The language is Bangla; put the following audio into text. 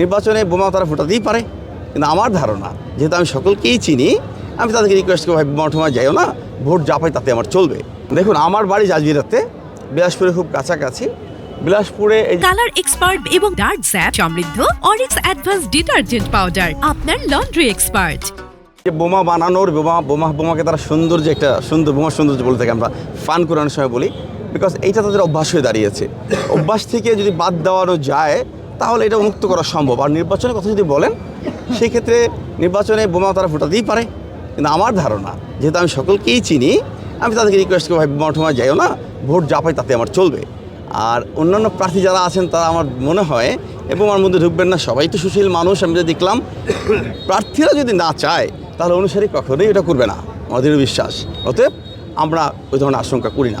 নির্বাচনে বোমা তারা ফোটাতেই পারে কিন্তু আমার ধারণা যেহেতু আমি সকলকেই চিনি আমি তাদেরকে রিকোয়েস্ট করব ভাই বোমা ঠোমা যাইও না ভোট যা পাই তাতে আমার চলবে। দেখুন আমার বাড়ি জাজবিরাতে বিলাসপুরে খুব কাছাকাছি বিলাসপুরে কালার এক্সপার্ট এবং ডার্ক স্যাপ সমৃদ্ধ অরিক্স অ্যাডভান্স ডিটারজেন্ট পাউডার আপনার লন্ড্রি এক্সপার্ট। যে বোমা বানানোর বোমা বোমা বোমাকে তারা সুন্দর যে একটা সুন্দর বোমা সৌন্দর্য বলে থাকি আমরা ফান করানোর সময় বলি বিকজ এইটা তাদের অভ্যাস হয়ে দাঁড়িয়েছে। অভ্যাস থেকে যদি বাদ দেওয়ানো যায় তাহলে এটা মুক্ত করা সম্ভব। আর নির্বাচনের কথা যদি বলেন সেই ক্ষেত্রে নির্বাচনে বোমা তারা ফোটাতেই পারে। কিন্তু আমার ধারণা, যেহেতু আমি সকলকেই চিনি, আমি তাদেরকে রিকোয়েস্ট করব, ভাই, বোমা ঠোমা যাইও না, ভোট যা পাই তাতে আমার চলবে। আর অন্যান্য প্রার্থী যারা আছেন, তারা আমার মনে হয় এবং আমার মধ্যে ঢুকবেন না, সবাই তো সুশীল মানুষ, আমি যদি দেখলাম প্রার্থীরা যদি না চায়, তাহলে অনুসারী কখনোই এটা করবে না। আমাদের বিশ্বাস। অতএব আমরা ওই ধরনের আশঙ্কা করি না।